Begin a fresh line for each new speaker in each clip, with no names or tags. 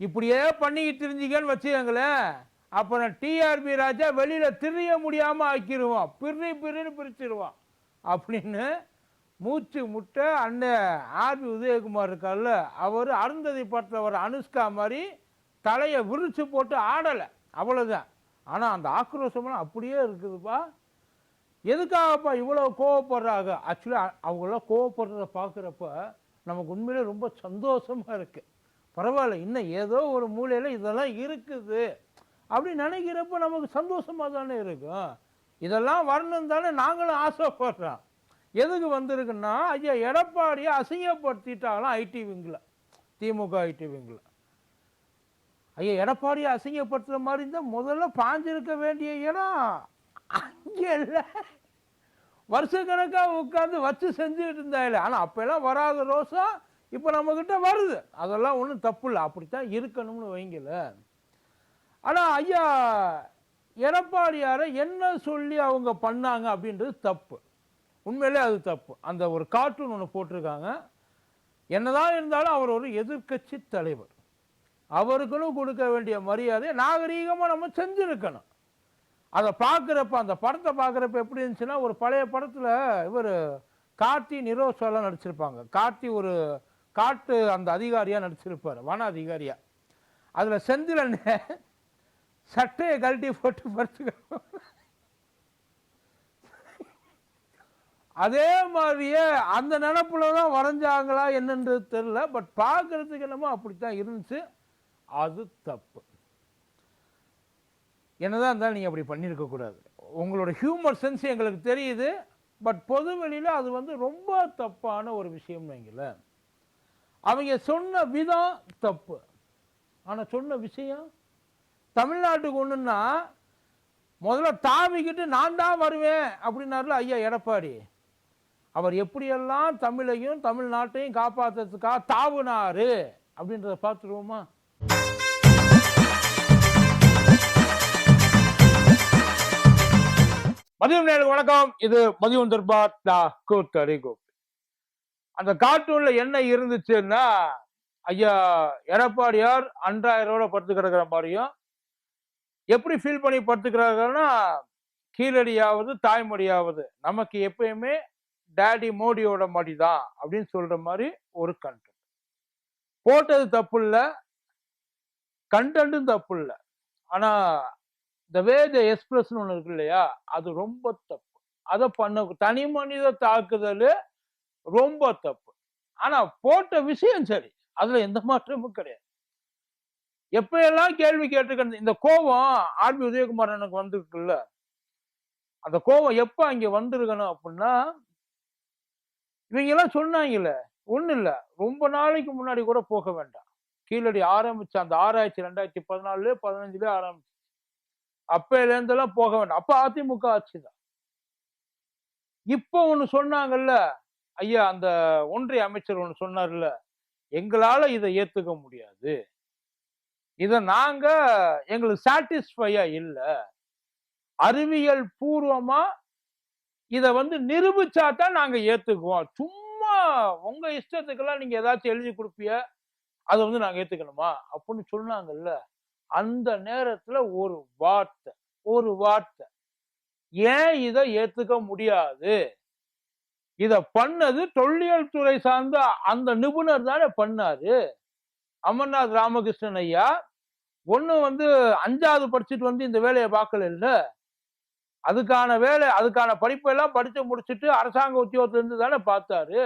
இப்படியே பண்ணிக்கிட்டு இருந்தீங்கன்னு வச்சுக்கோங்களேன் அப்புறம் டிஆர்பி ராஜா வெளியில் திரிய முடியாமல் ஆக்கிடுவான் பிரி பிரின்னு பிரிச்சிருவான். அப்படின்னு மூச்சு முட்டை அண்ணன் ஆர்பி உதயகுமார் இருக்கார்ல அவர் அருந்ததி படத்தில் வர அனுஷ்கா மாதிரி தலையை விரிச்சு போட்டு ஆடலை. அவ்வளோதான் ஆனால் அந்த ஆக்ரோஷமெல்லாம் அப்படியே இருக்குதுப்பா. எதுக்காகப்பா இவ்வளோ கோவப்படுறாங்க? ஆக்சுவலாக அவங்களாம் கோவப்படுறத பார்க்குறப்ப நமக்கு உண்மையிலே ரொம்ப சந்தோஷமாக இருக்குது பரவாயில்ல இன்னும் ஏதோ ஒரு மூலையில் இதெல்லாம் இருக்குது. அப்படி நினைக்கிறப்ப நமக்கு சந்தோஷமாக தானே இருக்கும். இதெல்லாம் வரணும் தானே நாங்களும் ஆசைப்படுறோம். எதுக்கு வந்திருக்குன்னா ஐயா எடப்பாடியை அசிங்கப்படுத்திட்டாங்களாம் ஐடி விங்கில் திமுக ஐடி விங்கில் ஐயா எடப்பாடியை அசிங்கப்படுத்துகிற மாதிரி இருந்தால் முதல்ல பாஞ்சிருக்க வேண்டிய இடம் அங்கே இல்லை. வருஷக்கணக்காக உட்காந்து வச்சு செஞ்சுக்கிட்டு இருந்தாயில்ல ஆனால் அப்போல்லாம் வராத ரோசா இப்போ நம்மக்கிட்ட வருது. அதெல்லாம் ஒன்றும் தப்பு இல்லை அப்படித்தான் இருக்கணும்னு வைங்கல ஆனால் ஐயா எடப்பாடியாரை என்ன சொல்லி அவங்க பண்ணாங்க அப்படின்றது தப்பு. உண்மையிலே அது தப்பு. அந்த ஒரு கார்ட்டூன் ஒன்று போட்டிருக்காங்க. என்னதான் இருந்தாலும் அவர் ஒரு எதிர்க்கட்சி தலைவர். அவருக்குன்னு கொடுக்க வேண்டிய மரியாதை நாகரீகமாக நம்ம செஞ்சுருக்கணும். அதை பார்க்குறப்ப அந்த படத்தை பார்க்குறப்ப எப்படி இருந்துச்சுன்னா ஒரு பழைய படத்தில் இவர் கார்த்தி நிரோஷெல்லாம் நடிச்சிருப்பாங்க. கார்த்தி ஒரு காட்டு அந்த அதிகாரியாக நடிச்சிருப்பார் வன அதிகாரியாக அதில் செந்திலன் சட்டையை கழட்டி போட்டு படுத்துக்க அதே மாதிரியே அந்த நினப்பில் தான் வரைஞ்சாங்களா என்னன்றது தெரில பட் பார்க்கறதுக்கு என்னமோ அப்படித்தான் இருந்துச்சு. அது தப்பு. என்னதான் இருந்தாலும் நீங்கள் அப்படி பண்ணியிருக்கக்கூடாது உங்களோட ஹியூமர் சென்ஸ் எங்களுக்கு தெரியுது பட் பொது வெளியில் அது வந்து ரொம்ப தப்பான ஒரு விஷயம் வைங்களேன். அவங்க சொன்ன விதம் தப்பு. ஆனால் சொன்ன விஷயம் தமிழ்நாட்டுக்கு ஒன்றுன்னா முதல்ல தாவிக்கிட்டு நான் தான் வருவேன் அப்படின்னாருல ஐயா எடப்பாடி. அவர் எப்படியெல்லாம் தமிழையும் தமிழ்நாட்டையும் காப்பாற்றுறதுக்காக தாவுனாரு அப்படின்றத பார்த்துருவோமா? மதியம் நேருக்கு வணக்கம். இது மதியம் தர்பார் தா அந்த கார்ட்டூன்ல என்ன இருந்துச்சுன்னா ஐயா எடப்பாடியார் அன்றாயிரோட படுத்து கிடக்கிற மாதிரியும் எப்படி ஃபீல் பண்ணி படுத்துக்கிறாங்கன்னா கீழடியாவது தாய்மொழியாவது நமக்கு எப்பயுமே டேடி மோடியோட மடி தான் அப்படின்னு சொல்ற மாதிரி ஒரு கண்டென்ட் போட்டது தப்பு இல்லை கண்டென்ட்டும் தப்பு இல்லை ஆனா இந்த வேத த எக்ஸ்பிரஸ்னு ஒன்று இருக்கு இல்லையா அது ரொம்ப தப்பு. அதை பண்ண தனி மனித தாக்குதல் ரொம்ப தப்பு. ஆனா போட்ட விஷயம் சரி. அதுல எந்த மாற்றமும் கிடையாது. எப்பயெல்லாம் கேள்வி கேட்டுக்கிறது இந்த கோபம் ஆர்பி உதயகுமாரனுக்கு வந்திருக்குல்ல. அந்த கோபம் எப்ப அங்க வந்திருக்கணும் அப்படின்னா இவங்க எல்லாம் சொன்னாங்கல்ல ஒண்ணும் இல்ல. ரொம்ப நாளைக்கு முன்னாடி கூட போக வேண்டாம். கீழடி ஆரம்பிச்சு அந்த ஆராய்ச்சி ரெண்டாயிரத்தி பதினாலு பதினஞ்சுல ஆரம்பிச்சு. அப்பையில இருந்தெல்லாம் போக வேண்டாம். அப்ப அதிமுக ஆட்சி தான் இப்போ ஒண்ணு சொன்னாங்கல்ல ஐயா அந்த ஒன்றிய அமைச்சர் ஒன்று சொன்னார்ல எங்களால இதை ஏத்துக்க முடியாது. இதை நாங்க எங்களுக்கு சாட்டிஸ்ஃபையா இல்லை. அறிவியல் பூர்வமா இதை வந்து நிரூபிச்சா தான் நாங்க ஏத்துக்குவோம். சும்மா உங்க இஷ்டத்துக்கெல்லாம் நீங்க ஏதாச்சும் எழுதி கொடுப்பிய அதை வந்து நாங்க ஏத்துக்கணுமா? அப்படின்னு சொன்னாங்கல்ல. அந்த நேரத்துல ஒரு வார்த்தை ஒரு வார்த்தை. ஏன் இதை ஏத்துக்க முடியாது? இத பண்ணது தொல்லியல் துறை சார்ந்த அந்த நிபுணர் தானே பண்ணாரு. அமர்நாத் ராமகிருஷ்ணன் ஐயா ஒன்று வந்து அஞ்சாவது படிச்சுட்டு வந்து இந்த வேலையை பார்க்கல இல்லை. அதுக்கான வேலை அதுக்கான படிப்பெல்லாம் படித்து முடிச்சுட்டு அரசாங்க உத்தியோகத்திலிருந்து தானே பார்த்தாரு.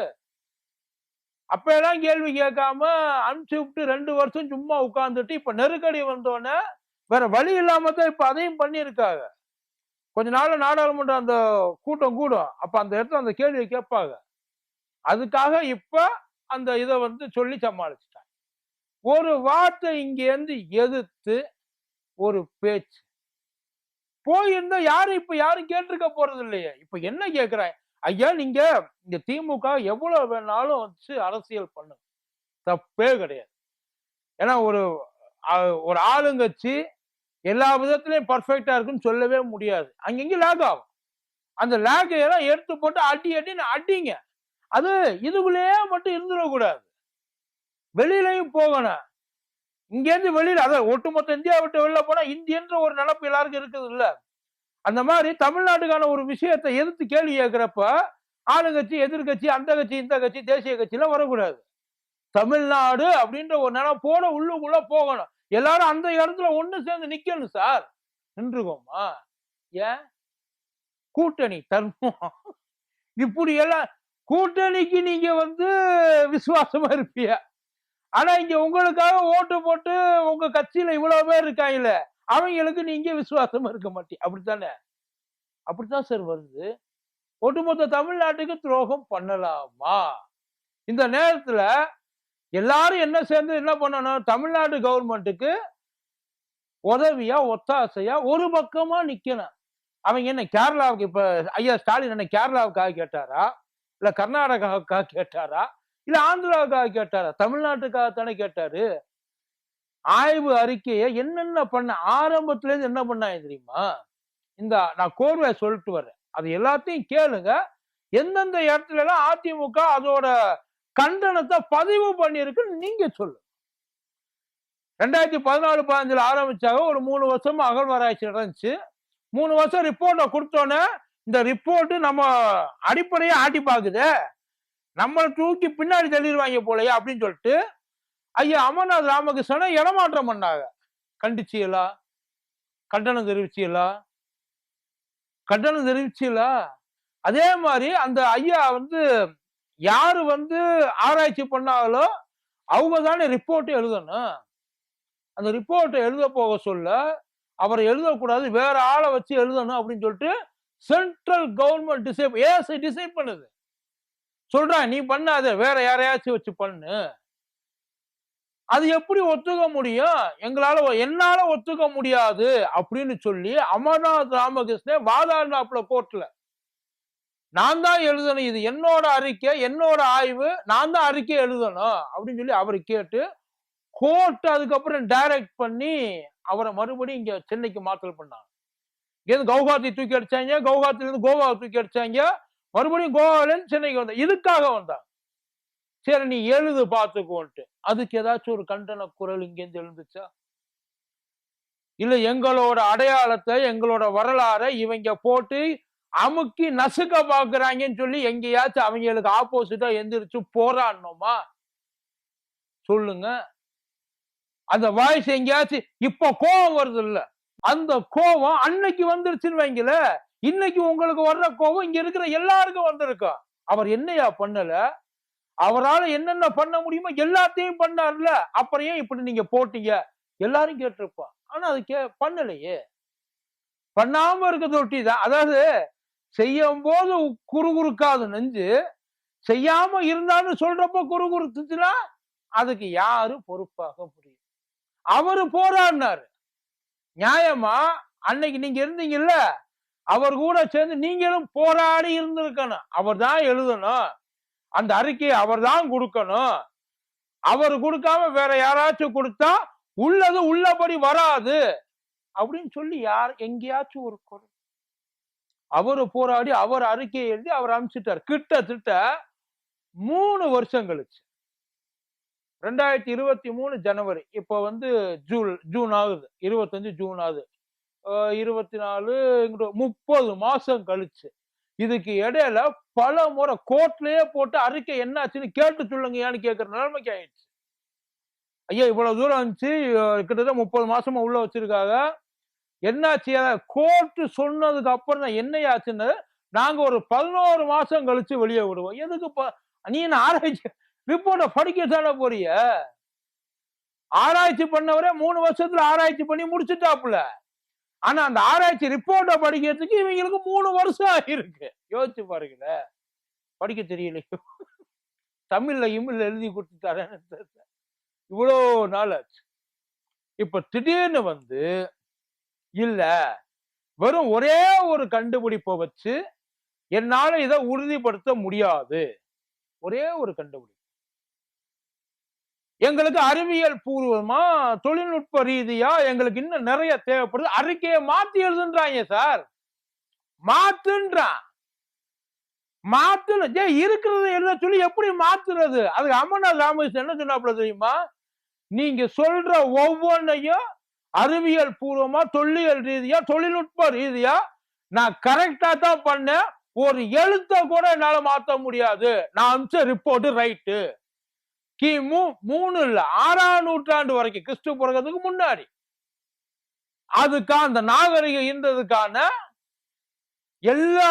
அப்பெல்லாம் கேள்வி கேட்காம அனுப்பிச்சு விட்டு ரெண்டு வருஷம் சும்மா உட்காந்துட்டு இப்போ நெருக்கடி வந்தோடனே வேற வழி இல்லாம தான் இப்போ அதையும் பண்ணியிருக்காங்க. கொஞ்ச நாள் நாடாளுமன்ற அந்த கூட்டம் கூடும். அப்ப அந்த இடத்துல அந்த கேள்வியை கேட்பாங்க. அதுக்காக இப்ப அந்த இதை வந்து சொல்லி சமாளிச்சிட்டாங்க. ஒரு வார்த்தை இங்கேருந்து எதிர்த்து ஒரு பேச்சு. போயிருந்தா யாரும் இப்ப யாரும் கேட்டிருக்க போறது இல்லையே. இப்ப என்ன கேட்கிறேன் ஐயா நீங்க இந்த திமுக எவ்வளவு வேணாலும் வச்சு அரசியல் பண்ணுங்க. தப்பே கிடையாது. ஏன்னா ஒரு ஒரு ஆளுங்கட்சி எல்லா விதத்துலையும் பர்ஃபெக்டா இருக்குன்னு சொல்லவே முடியாது. அங்கங்கே லேக் ஆகும். அந்த லேக் எல்லாம் எடுத்து போட்டு அடி அடின்னு அடிங்க. அது இதுக்குள்ளேயே மட்டும் இருந்துடக்கூடாது. வெளியிலையும் போகணும். இங்கேருந்து வெளியில் அதான் ஒட்டுமொத்த இந்தியா விட்டு வெளில போனா இந்தியன்ற ஒரு நினப்பு எல்லாருக்கும் இருக்குது இல்ல அந்த மாதிரி தமிழ்நாட்டுக்கான ஒரு விஷயத்தை எதிர்த்து கேள்வி கேட்கிறப்ப ஆளுங்கட்சி எதிர்கட்சி அந்த கட்சி இந்த கட்சி தேசிய கட்சிலாம் வரக்கூடாது. தமிழ்நாடு அப்படின்ற ஒரு நினைப்போட உள்ளுக்குள்ள போகணும். எல்லாரும் அந்த இடத்துல ஒன்று சேர்ந்து நிக்கணும் சார். நின்றுக்கோமா? ஏன்? கூட்டணி தர்மம் இப்படி எல்லாம் கூட்டணிக்கு நீங்க வந்து விசுவாசமா இருப்பீங்க. ஆனா இங்க உங்களுக்காக ஓட்டு போட்டு உங்க கட்சியில இவ்வளவு பேர் இருக்காங்கல்ல அவங்களுக்கு நீங்க விசுவாசமா இருக்க மாட்டீங்க. அப்படித்தானே? அப்படித்தான் சார் வருது. ஒட்டுமொத்த தமிழ்நாட்டுக்கு துரோகம் பண்ணலாமா? இந்த நேரத்துல எல்லாரும் என்ன சேர்ந்து என்ன பண்ணணும்? தமிழ்நாடு கவர்மெண்ட்டுக்கு உதவியா ஒத்தாசையா ஒரு பக்கமா நிக்கணும். அவங்க என்ன கேரளாவுக்கு இப்ப ஐயா ஸ்டாலின் என்ன கேரளாவுக்காக கேட்டாரா? இல்ல கர்நாடகாவுக்காக கேட்டாரா? இல்ல ஆந்திராவுக்காக கேட்டாரா? தமிழ்நாட்டுக்காக தானே கேட்டாரு. ஆய்வு அறிக்கையை என்னென்ன பண்ண ஆரம்பத்துல இருந்து என்ன பண்ணாங்க தெரியுமா? இந்த நான் கோர்வை சொல்லிட்டு வரேன். அது எல்லாத்தையும் கேளுங்க. எந்தெந்த இடத்துல எல்லாம் அதிமுக அதோட கண்டனத்தை பதிவு பண்ணியிருக்குன்னு நீங்க சொல்லு. ரெண்டாயிரத்தி பதினாலு பதினஞ்சுல ஆரம்பிச்சாக ஒரு மூணு வருஷம் அகழ்வாராய்ச்சி நடந்துச்சு. மூணு வருஷம் ரிப்போர்ட்டை கொடுத்தோன்னே இந்த ரிப்போர்ட்டு நம்ம அடிப்படையை ஆட்டி பார்க்குது. நம்மளை தூக்கி பின்னாடி தள்ளிடுவாங்க போலயே அப்படின்னு சொல்லிட்டு ஐயா அமர்நாத் ராமகிருஷ்ணனை இடமாற்றம் பண்ணாங்க. கண்டிச்சியலா? கண்டனம் தெரிவிச்சியலா? கண்டனம் தெரிவிச்சியலா? அதே மாதிரி அந்த ஐயா வந்து யாரு வந்து ஆராய்ச்சி பண்ணாலோ அவங்க தானே ரிப்போர்ட் எழுதணும். அந்த ரிப்போர்ட்டை எழுத போக சொல்ல அவரை எழுதக்கூடாது வேற ஆளை வச்சு எழுதணும் அப்படின்னு சொல்லிட்டு central government decide ASI decide பண்ணுது. சொல்றான் நீ பண்ணாத வேற யாரையாச்சும் வச்சு பண்ணு. அது எப்படி ஒத்துக்க முடியும்? எங்களால என்னால ஒத்துக்க முடியாது அப்படின்னு சொல்லி அமர்நாத் ராமகிருஷ்ணன் வாதாடினாப்புல கோர்ட்ல நான் தான் எழுதணும். இது என்னோட அறிக்கை என்னோட ஆய்வு நான் தான் அறிக்கை எழுதணும். அப்படின்னு சொல்லி அவர் கேட்டு கோர்ட் அதுக்கப்புறம் டைரக்ட் பண்ணி அவரை மறுபடியும் இங்க சென்னைக்கு மாற்றல் பண்ணாங்க. இங்கேருந்து கவுகாத்தி தூக்கி அடிச்சாங்க கவுஹாத்தில இருந்து தூக்கி அடிச்சாங்க. மறுபடியும் கோவாவிலேருந்து சென்னைக்கு வந்தாங்க. இதுக்காக வந்தாங்க. சரி நீ எழுது பார்த்துக்கோன்ட்டு. அதுக்கு ஏதாச்சும் ஒரு கண்டன குரல் இங்கேருந்து எழுந்துச்சா? இல்லை எங்களோட அடையாளத்தை எங்களோட வரலாறை இவங்க போட்டு அமுக்கி நசுக்க பாக்குறாங்கன்னு சொல்லி எங்கேயாச்சும் அவங்களுக்கு ஆப்போசிட்டா எந்திரிச்சு போராடணுமா? சொல்லுங்க. அந்த வாய்ஸ் எங்கேயாச்சும் இப்ப கோபம் வருது இல்ல. அந்த கோபம் அன்னைக்கு வந்துருச்சுன்னு வைங்கள இன்னைக்கு உங்களுக்கு வர்ற கோபம் இங்க இருக்கிற எல்லாருக்கும் வந்திருக்கும் அவர் என்னையா பண்ணல? அவரால என்னென்ன பண்ண முடியுமோ எல்லாத்தையும் பண்ணார்ல. அப்புறம் ஏன் இப்படி நீங்க போட்டீங்க? எல்லாரும் கேட்டிருப்பான் ஆனா அது கே பண்ணலையே. பண்ணாம இருக்கிறது ஒட்டி தான். அதாவது செய்யும் போது குறுகுறுக்காது நெஞ்சு செய்யாம இருந்தாலும் சொல்றப்ப குறுகுறுத்துச்சுன்னா அதுக்கு யாரு பொறுப்பாக முடியும்? அவரு போராடினாரு. நியாயமா? அன்னைக்கு நீங்க இருந்தீங்கல்ல அவர் கூட சேர்ந்து நீங்களும் போராடி இருந்திருக்கணும். அவர் தான் எழுதணும். அந்த அறிக்கையை அவர் தான் கொடுக்கணும். அவர் கொடுக்காம வேற யாராச்சும் கொடுத்தா உள்ளது உள்ளபடி வராது. அப்படின்னு சொல்லி யார் எங்கேயாச்சும் ஒரு குரல். அவரு போராடி அவர் அறிக்கையை எழுதி அவர் அனுப்பிச்சிட்டார். கிட்டத்தட்ட மூணு வருஷம் கழிச்சு ரெண்டாயிரத்தி இருபத்தி மூணு ஜனவரி இப்போ வந்து ஜூன் ஜூன் ஆகுது. இருபத்தஞ்சு ஜூன் ஆகுது. இருபத்தி நாலு இங்கிட்டு முப்பது மாசம் கழிச்சு. இதுக்கு இடையில பல முறை கோர்ட்லயே போட்டு அறிக்கை என்னாச்சுன்னு கேட்டு சொல்லுங்கயான்னு கேட்கற நிலைமைக்கு ஆயிடுச்சு. ஐயா இவ்வளவு தூரம் இருந்துச்சு கிட்டத்தட்ட முப்பது மாசமா உள்ள வச்சிருக்காங்க. என்னாச்சு? கோர்ட்டு சொன்னதுக்கு அப்புறம் தான் என்னையாச்சுன்னு நாங்க ஒரு பதினோரு மாசம் கழிச்சு வெளியே விடுவோம். எதுக்கு ப- நீ என்ன ஆராய்ச்சி ரிப்போர்ட்டை படிக்க தானே போறிய ஆராய்ச்சி பண்ணவரே மூணு வருஷத்துல ஆராய்ச்சி பண்ணி முடிச்சுட்டாப்புல. ஆனா அந்த ஆராய்ச்சி ரிப்போர்ட்டை படிக்கிறதுக்கு இவங்களுக்கு மூணு வருஷம் ஆகிருக்கு யோசிச்சு பாருங்களேன். படிக்க தெரியலையோ? தமிழ்ல இமிழ்ல எழுதி கொடுத்துட்டாரேன்னு தெரியல. இவ்வளோ நாள் ஆச்சு இப்ப திடீர்னு வந்து இல்ல. வெறும் ஒரே ஒரு கண்டுபிடிப்பை வச்சு என்னால இதை உறுதிப்படுத்த முடியாது. ஒரே ஒரு கண்டுபிடிப்பு எங்களுக்கு அறிவியல் பூர்வமா தொழில்நுட்ப ரீதியா எங்களுக்கு இன்னும் நிறைய தேவைப்படுது. அறிக்கையை மாத்தி எழுதுன்றாங்க சார். மாத்துன்றான். மாத்துல ஏய் இருக்கிறத எழுத சொல்லி எப்படி மாத்துறது? அதுக்கு அமர்நாத் ராமகிருஷ்ணன் என்ன சொன்னாப்புல தெரியுமா? நீங்க சொல்ற ஒவ்வொன்றையும் அறிவியல் பூர்வமா தொல்லியல் ரீதியா தொழில்நுட்ப ரீதியா நான் கரெக்டா தான் பண்ணேன். ஒரு எழுத்த கூட என்னால மாத்த முடியாது. நான் அமிச்ச ரிப்போர்ட் ரைட்டு கிமு மூணு இல்ல ஆறாம் நூற்றாண்டு வரைக்கும் கிறிஸ்து பிறகுறதுக்கு முன்னாடி. அதுக்கா அந்த நாகரிகம் இருந்ததுக்கான எல்லா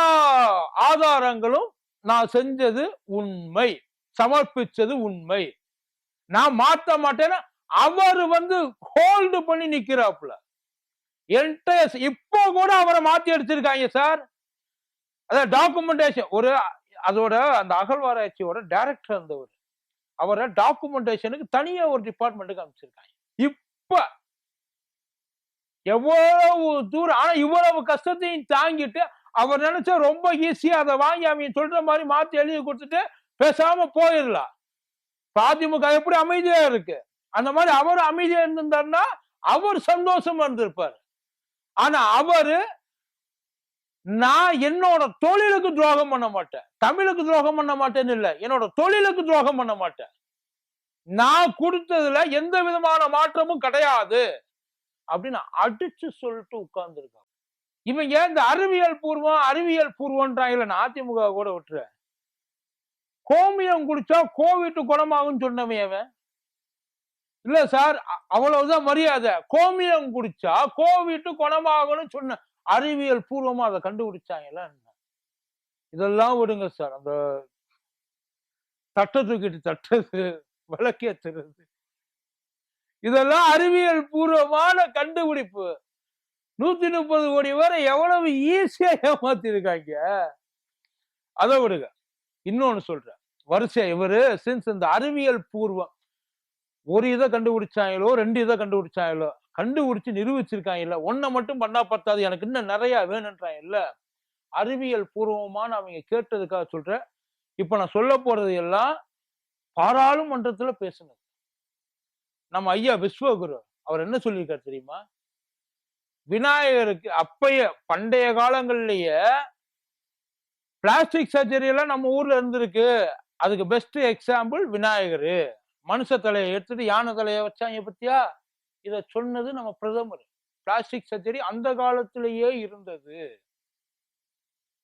ஆதாரங்களும் நான் செஞ்சது உண்மை. சமர்ப்பிச்சது உண்மை. நான் மாத்த மாட்டேன்னா அவர் வந்து ஹோல்டு பண்ணி நிக்கிறாப்புல. என்கிட்ட இப்போ கூட அவரை மாத்தி அடிச்சிருக்காங்க சார் அதான் டாக்குமெண்டேஷன் ஒரு அதோட அந்த அகழ்வாராய்ச்சியோட டைரக்டர் இருந்தவர். அவரை டாக்குமெண்டேஷனுக்கு தனியா ஒரு டிபார்ட்மெண்ட்டுக்கு அனுப்பிச்சிருக்காங்க. இப்ப எவ்வளவு தூரம் ஆனா இவ்வளவு கஷ்டத்தையும் தாங்கிட்டு அவர் நினைச்சா ரொம்ப ஈஸியா அதை வாங்கி அவங்க சொல்ற மாதிரி மாத்தி எழுதி கொடுத்துட்டு பேசாம போயிடலாம். பாதிமுக அதிமுக எப்படி அமைதியா இருக்கு? அந்த மாதிரி அவர் அமைதியா இருந்திருந்தாருன்னா அவர் சந்தோஷமா இருந்திருப்பாரு. ஆனா அவரு நான் என்னோட தொழிலுக்கு துரோகம் பண்ண மாட்டேன். தமிழுக்கு துரோகம் பண்ண மாட்டேன்னு இல்ல. என்னோட தொழிலுக்கு துரோகம் பண்ண மாட்டேன். நான் கொடுத்ததுல எந்த விதமான மாற்றமும் கிடையாது. அப்படின்னு அடிச்சு சொல்லிட்டு உட்கார்ந்துருக்காங்க இவங்க இந்த அறிவியல் பூர்வம் அறிவியல் பூர்வம்ன்றாங்கல்ல நான் அதிமுக கூட விட்டுறேன். கோமியம் குடிச்சா கோவிட்டு குணமாகும்னு சொன்னவன் அவன் இல்ல சார் அ- அவ்வளவுதான் மரியாதை. கோமியம் குடிச்சா கோவிட்டு குணமாகணும்னு சொன்ன அறிவியல் பூர்வமா அதை கண்டுபிடிச்சாங்கல்ல என்ன? இதெல்லாம் விடுங்க சார் அந்த தட்டை தூக்கிட்டு தட்டது விளக்கேத்துறது. இதெல்லாம் அறிவியல் பூர்வமான கண்டுபிடிப்பு. நூத்தி முப்பது கோடி பேரை எவ்வளவு ஈஸியா ஏமாத்திருக்காங்க? அதை விடுங்க. இன்னொன்னு சொல்றேன். வரிசை இவரு சின்ஸ் இந்த அறிவியல் பூர்வம் ஒரு இதை கண்டுபிடிச்சாங்களோ ரெண்டு இதை கண்டுபிடிச்சாங்களோ கண்டுபிடிச்சு நிரூபிச்சிருக்காங்கல்ல ஒன்னை மட்டும் பண்ணா பத்தாது எனக்கு இன்னும் நிறைய வேணுன்றாங்கல்ல? அறிவியல் பூர்வமான அவங்க கேட்டதுக்காக சொல்றேன். இப்ப நான் சொல்ல போறது எல்லாம் பாராளுமன்றத்துல பேசுனது. நம்ம ஐயா விஸ்வகுரு அவர் என்ன சொல்லியிருக்காரு தெரியுமா? விநாயகருக்கு அப்பைய பண்டைய காலங்கள்லயே பிளாஸ்டிக் சர்ஜரி எல்லாம் நம்ம ஊர்ல இருந்திருக்கு. அதுக்கு பெஸ்ட் எக்ஸாம்பிள் விநாயகர். மனுஷ தலையை எடுத்துட்டு யானை தலையை வச்சாங்க பத்தியா? இத சொன்னது நம்ம பிரதமர். பிளாஸ்டிக் சர்ஜரி அந்த காலத்திலேயே இருந்தது.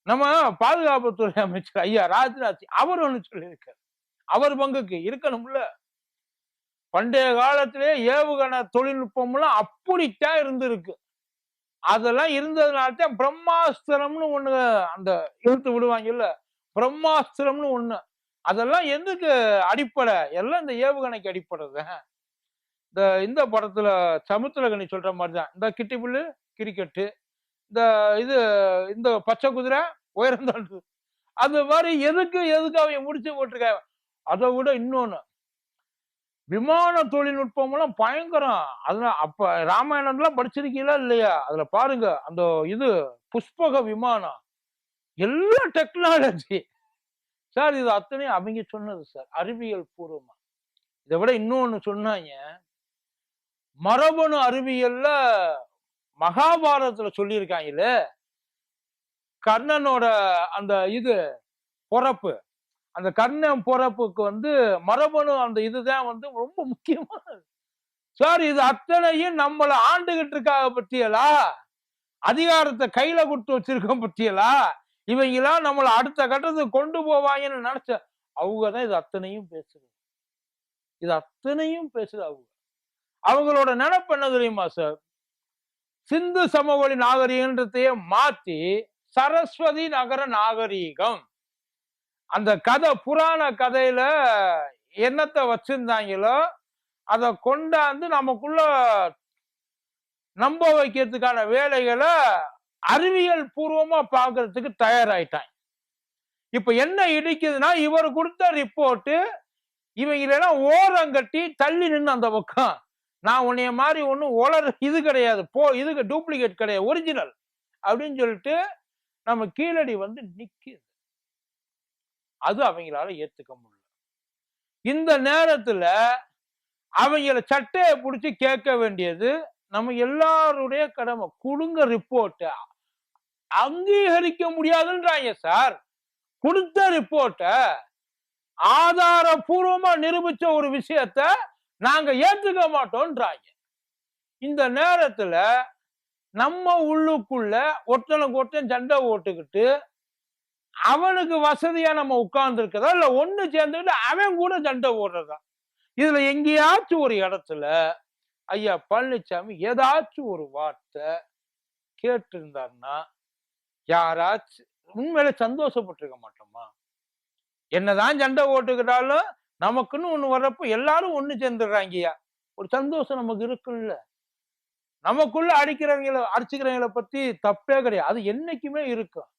நம்ம பாதுகாப்புத்துறை அமைச்சர் ஐயா ராஜ்நாத் சிங் அவர் ஒன்று சொல்லியிருக்கார். அவர் பங்குக்கு இருக்கணும்ல. பண்டைய காலத்திலே ஏவுகணை தொழில்நுட்பம்லாம் அப்படித்தான் இருந்திருக்கு. அதெல்லாம் இருந்ததுனால தான் பிரம்மாஸ்திரம்னு ஒண்ணு அந்த இழுத்து விடுவாங்கல்ல. பிரம்மாஸ்திரம்னு ஒண்ணு. அதெல்லாம் எதுக்கு அடிப்படை? எல்லாம் இந்த ஏவுகணைக்கு அடிப்படை தான் இந்த இந்த படத்துல சமுத்திரகனி சொல்ற மாதிரி தான் இந்த கிட்டி புல்லு கிரிக்கெட்டு இந்த இது இந்த பச்சை குதிரை உயர்ந்தாண்டு அந்த மாதிரி எதுக்கு எதுக்கு அவங்க முடிச்சு போட்டிருக்காங்க? அதை விட இன்னொன்னு. விமான தொழில்நுட்பம் எல்லாம் பயங்கரம். அதெல்லாம் அப்ப ராமாயணம்லாம் படிச்சிருக்கீங்களா இல்லையா? அதுல பாருங்க அந்த இது புஷ்பக விமானம். எல்லாம் டெக்னாலஜி சார் இது அத்தனையும் அவங்க சொன்னது சார். அறிவியல் பூர்வமா. இதை விட இன்னொன்னு சொன்னாங்க. மரபணு அறிவியல்ல மகாபாரதத்துல சொல்லியிருக்காங்கல்ல? கர்ணனோட அந்த இது பொறப்பு. அந்த கர்ணன் பொறப்புக்கு வந்து மரபணு அந்த இதுதான் வந்து ரொம்ப முக்கியமானது சார் இது அத்தனையும் நம்மளை ஆண்டுகிட்டு இருக்காங்க பற்றியலா அதிகாரத்தை கையில கொடுத்து வச்சிருக்க பற்றியலா இவங்கெல்லாம் நம்மளை அடுத்த கட்டத்துக்கு கொண்டு போவாங்கன்னு நினைச்ச அவங்க தான் இது அத்தனையும் பேசுது. இது அத்தனையும் பேசுது அவங்க. அவங்களோட நினைப்பு என்ன தெரியுமா சார்? சிந்து சமவெளி நாகரிகன்றதையே மாத்தி சரஸ்வதி நகர நாகரீகம். அந்த கதை புராண கதையில என்னத்தை வச்சிருந்தாங்களோ அதை கொண்டாந்து நமக்குள்ள நம்ப வைக்கிறதுக்கான வேலைகளை அறிவியல் பூர்வமா பாக்குறதுக்கு தயாராயிட்டான். இப்ப என்ன இடிக்குதுன்னா இவர் கொடுத்த ரிப்போர்ட்டு இவங்களெல்லாம் ஓரங்கட்டி தள்ளி நின்று அந்த பக்கம். நான் உன்னைய மாதிரி ஒன்றும் உலர் இது கிடையாது போ இதுக்கு டூப்ளிகேட் கிடையாது ஒரிஜினல் அப்படின்னு சொல்லிட்டு நம்ம கீழடி வந்து நிக்குது. அது அவங்களால ஏத்துக்க முடியல. இந்த நேரத்துல அவங்கள சட்டையை பிடிச்சி கேட்க வேண்டியது நம்ம எல்லாருடைய கடமை. கொடுங்க ரிப்போர்ட்டை அங்கீகரிக்க முடியாதுன்றாங்க சார். கொடுத்த ரிப்போர்ட்டை ஆதாரபூர்வமா நிரூபிச்ச ஒரு விஷயத்த நாங்க ஏத்துக்க மாட்டோம்ன்றாங்க இந்த நேரத்துல நம்ம உள்ளுக்குள்ள ஒட்டனுக்கு ஒட்டன் சண்டை ஓட்டுக்கிட்டு அவனுக்கு வசதியா நம்ம உட்கார்ந்து இருக்கதா இல்ல ஒண்ணு சேர்ந்துக்கிட்டு அவன் கூட சண்டை ஓடுறதா இதுல எங்கேயாச்சும் ஒரு இடத்துல ஐயா பழனிசாமி ஏதாச்சும் ஒரு வார்த்தை கேட்டிருந்தாருன்னா யாராச்சும் உண்மையில சந்தோஷப்பட்டிருக்க மாட்டோமா? என்னதான் சண்டை ஓட்டுக்கிட்டாலும் நமக்குன்னு ஒண்ணு வர்றப்போ எல்லாரும் ஒண்ணு சேர்ந்துடுறாங்கய்யா. ஒரு சந்தோஷம் நமக்கு இருக்குல்ல. நமக்குள்ள அடிக்கிறவங்கள அடிச்சுக்கிறவங்கள பத்தி தப்பே கிடையாது. அது என்னைக்குமே இருக்கும்.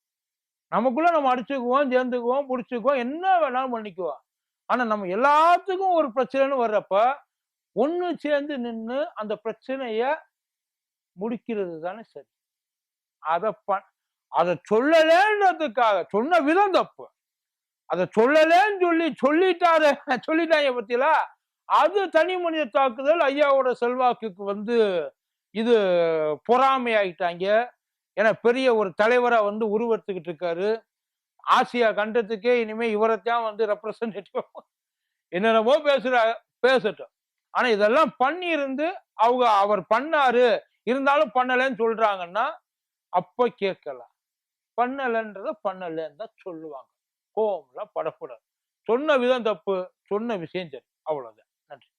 நமக்குள்ள நம்ம அடிச்சுக்குவோம் சேர்ந்துக்குவோம் முடிச்சுக்குவோம் என்ன வேணாலும் பண்ணிக்குவோம். ஆனா நம்ம எல்லாத்துக்கும் ஒரு பிரச்சனைன்னு வர்றப்ப ஒன்று சேர்ந்து நின்று அந்த பிரச்சனைய முடிக்கிறது தானே சரி. அதை பண் அதை சொல்லலேன்றதுக்காக சொன்ன விதம் தப்பு. அதை சொல்லலேன்னு சொல்லி சொல்லிட்டாரு. சொல்லிட்டாங்க பத்தியில அது தனி மனித தாக்குதல். ஐயாவோட செல்வாக்குக்கு வந்து இது பொறாமை ஆகிட்டாங்க ஏன்னா பெரிய ஒரு தலைவரா வந்து உருவத்துக்கிட்டு இருக்காரு. ஆசியா கண்டத்துக்கே இனிமே இவரைத்தான் வந்து ரெப்ரசன்டேட்டிவ் என்னென்னமோ பேசுற பேசட்டும். ஆனா இதெல்லாம் பண்ணி இருந்து அவங்க அவர் பண்ணாரு. இருந்தாலும் பண்ணலைன்னு சொல்றாங்கன்னா அப்ப கேட்கலாம். பண்ணலைன்றத பண்ணலன்னு தான் சொல்லுவாங்க. கோவம்லாம் படப்படாது சொன்ன விதம் தப்பு சொன்ன விஷயம் சரி. அவ்வளோதான் நன்றி.